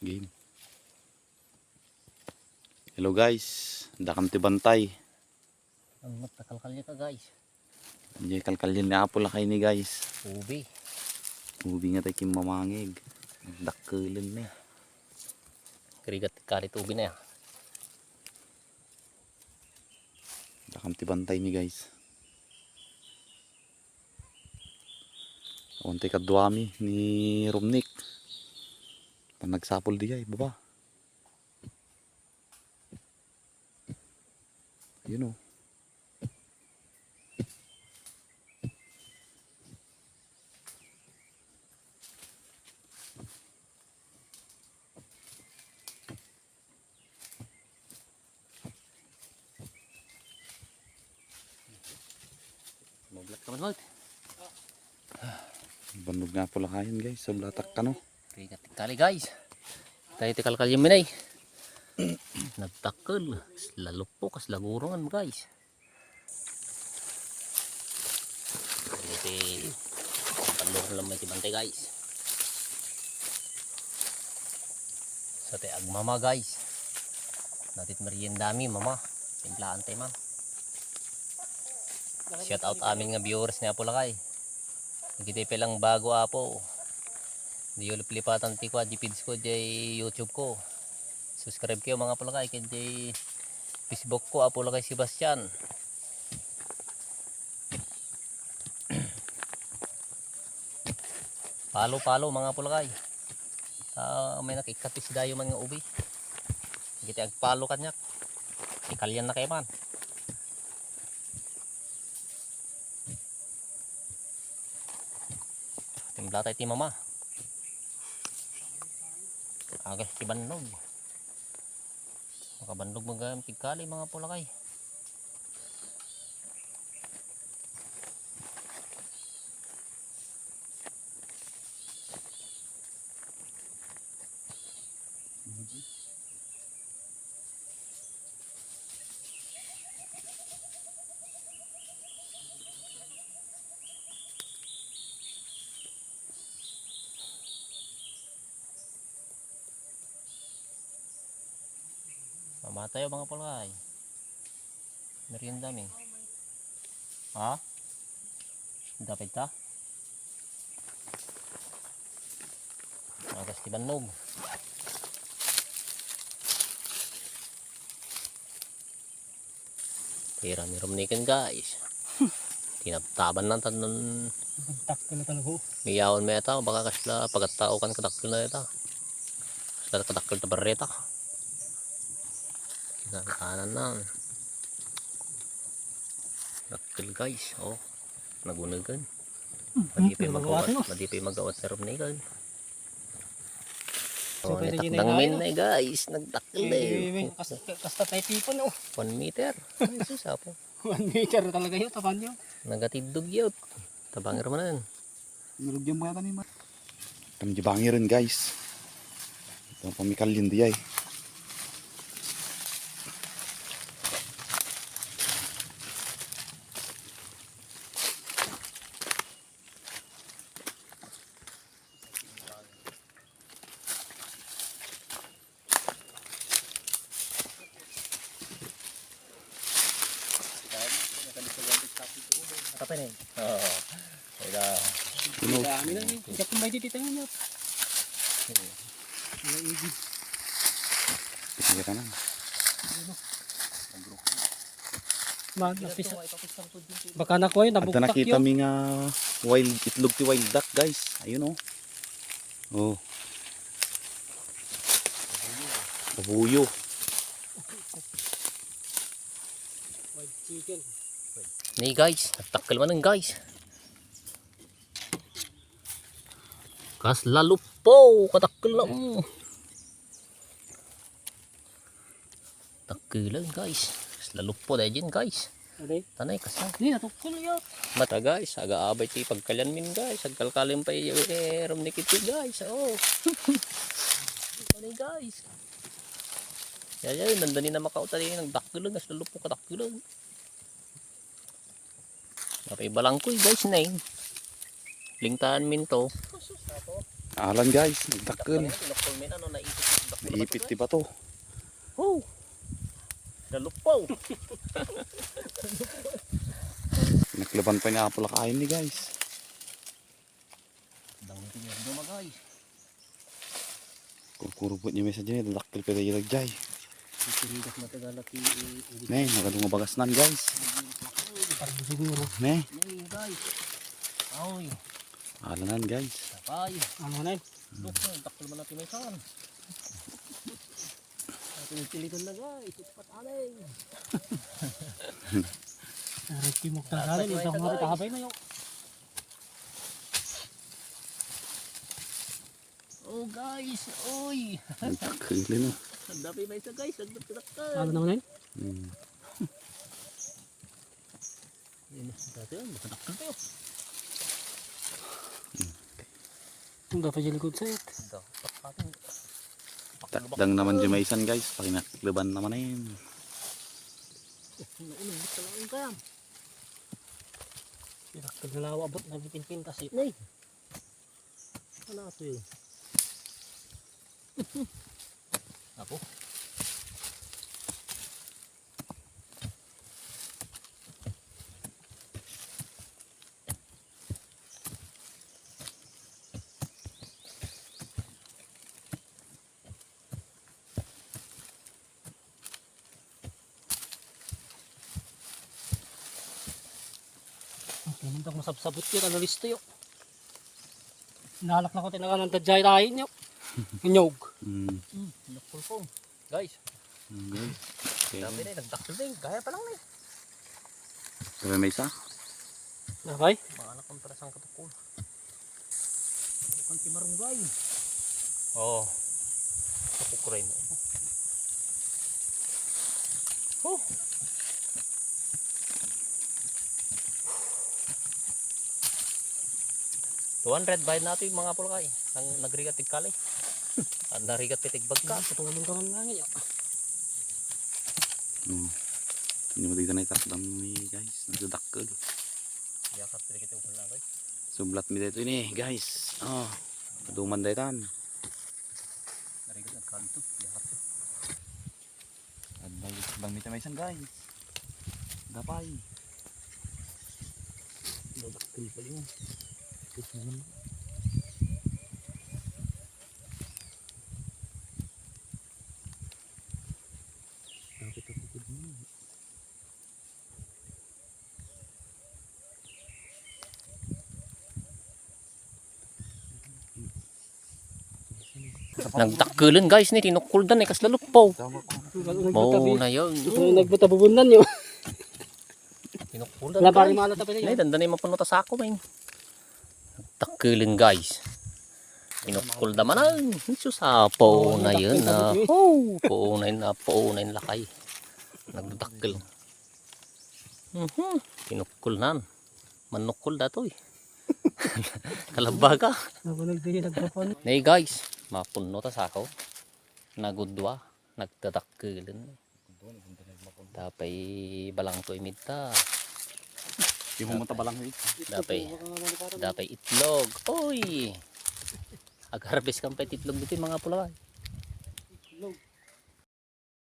Game. Hello guys, dakam ti bantay. Ang matakalkal ka guys. Hindi kalkalyan ni Apo lakay ni guys. Ubi. Ubi nga tayo kim mamangig. Dakkelan na eh. Karigat kalit ubi na yan. Dakam ti bantay ni guys. Unti kadwami ni Rumnik. Pag nagsapol di ay baba. Yun oh. Mablat ka man Malt. Bandog nga pala kayan guys. Sa blatak ka no. Karigat kali guys. Tayo ti kalkal yung minay. Nagtakal. Lalo po kas lagurongan mo guys. Iti palor lang may tibantay guys. Sa te agmama guys. Natit meriendami mama. Timplaan tayo ma'am. Shout out amin nga viewers niya po lakay. Nagkitipe lang bago apo. Di ulit lipatan ti ko gipids ko jay YouTube ko. Subscribe kayo mga pulakay kay jay Facebook ko apo lakay Sebastian. palo palo mga pulakay. Ah, may nakikatis dayo man nga ubi. Giti agpalo kanyak. Ikalyan na kay man. Timbla tayo ti mama. Agay ti bandog. Makabandog magayang tigkali mga pulakay. Mamatay mga pulakay. Merienda mi. Ha? Dapat ta? Agas ti bannog. Tira ni Romnikan guys. Tinaptaban lang tanon Takto na talaga ho. Miyawan mo ito, baka kasla pagkatao kan kadakil na ito. Kasla kadakil ta barreta. Kinakanan na. Dakil guys, oh. Nagunagan. Madipi magawat, madipi magawat sa rum na ikan. Oh, yun ay min na eh, guys. Nagdakil na eh. Kasta, tayo tipon oh. 1 meter. Ay, sisapo. One meter talaga yun, tapan yun. Nagatidog yun. Tabangir mo na yun. Nalugyan mo yata ni Ma. Kami di bangiran guys. Ito ang pamikalyan di ay. Apa nih? Oh, udah. Yun oh. Dami na yun. Hindi akong may yun. Tingnan ka na. Ma, napisa. Baka na ko yun, At nabuktak nakita yun. mi nga wild itlog ti wild duck guys. Ayun oh. Oh. Babuyo. Wild chicken. Nih guys, nagtakal man ng guys. Kas lalu po, katakal na mo. Takilan guys. Kas lalu po dahil dyan guys. Alay. Tanay kas na. Hindi, natukol yun. Mata guys, aga-abay ti pagkalyan min guys. Agkalkalin pa yung eh, ram ni kiti guys. Oh. Tanay guys. Yan yan, nandani na makauta din. Nagdakilan, kas lalu po katakilan. Napay balangkoy guys na eh. Lingtaan min to. Alan guys, ano, naipit. Di ba to? Oh! Nalupaw! Naklaban pa ni Apple kain ni guys. Dangitin niya guys. Kukurupot niya may sa dyan, dadakkel pa tayo nagjay. Itirigas na tagalat i... Ne, nagadong bagas nan guys. Parang siguro. Ne, Ay guys. Ay, alanan guys. sapay. Ano na yun? Look, takal mo natin may saan. Atin yung pilitan na guys. Ipat alay. Na sa akin. Isang mga kakabay na yun. Oh guys, oy. Nagdakkel din oh. Ang dami may isa guys. Ang dami Ano naman na yun? Hmm. Yun, dati yun. Nakadakal tayo. Ang dapat dyan likod sa it. Dapat atin. Takdang naman dyan may isan guys. Pakinakliban naman na yun. Naunang gusto lang ang gam. Pinakag na lawa abot na bitin-pin kasi. Nay. Ano ito yun? Ako? Ang pinintang masabsabot yun. Ano listo yun? Nahalak na ko tinaga ng dadyay tayo yun. Inyog. Hmm. Hmm, nakul po. Guys, Hmm, guys. Okay. dami na. Nagdakil na yun. Gaya pa lang na yun. Sabi may isa. Okay? Mga anak kong parasang katukul. Kanti marunggay. Oo. Oh. Nakukuray mo. Oh. Two hundred bayad natin yung mga pulkay. Ang nagrigat tigkalay. Ang narigat pitig bagka. Patulong ka man nga ngayon. Hmm. Hindi mo dito na itakdang ni guys. Nagdakkel. Yakap tili kita upal na guys. Sublat mi dito ini guys. Oh. Kaduman daytan. Narigat ang kanto. Yakap to. Adbay bang mi may isan guys. Dapay. Dadaktil pa yun. Bakit Nagdakilan guys ni tinukuldan eh kaslalupaw. Tama ko. Mau na. Ito nagbutabubunan yun. Tinukuldan Wala pa rin guys. mga tabi Nay, na danda na yung mapunuta sa ako man. Nagdakilan guys. Tinukulda man ang susapaw na yun na. Oh, po na na po na lakay. Nagdakil. Mhm. Tinukulnan. Manukul datoy. Kalabaga. Nagdili nagpapano. Nay guys, mapuno ta sa ako. Nagudwa, nagdadakilan. Tapay balang to imita. Di mo mata balang eh. Dapay, dapay itlog. Oy! Ag-harvest kang pa itlog dito yung mga pulakay. Itlog.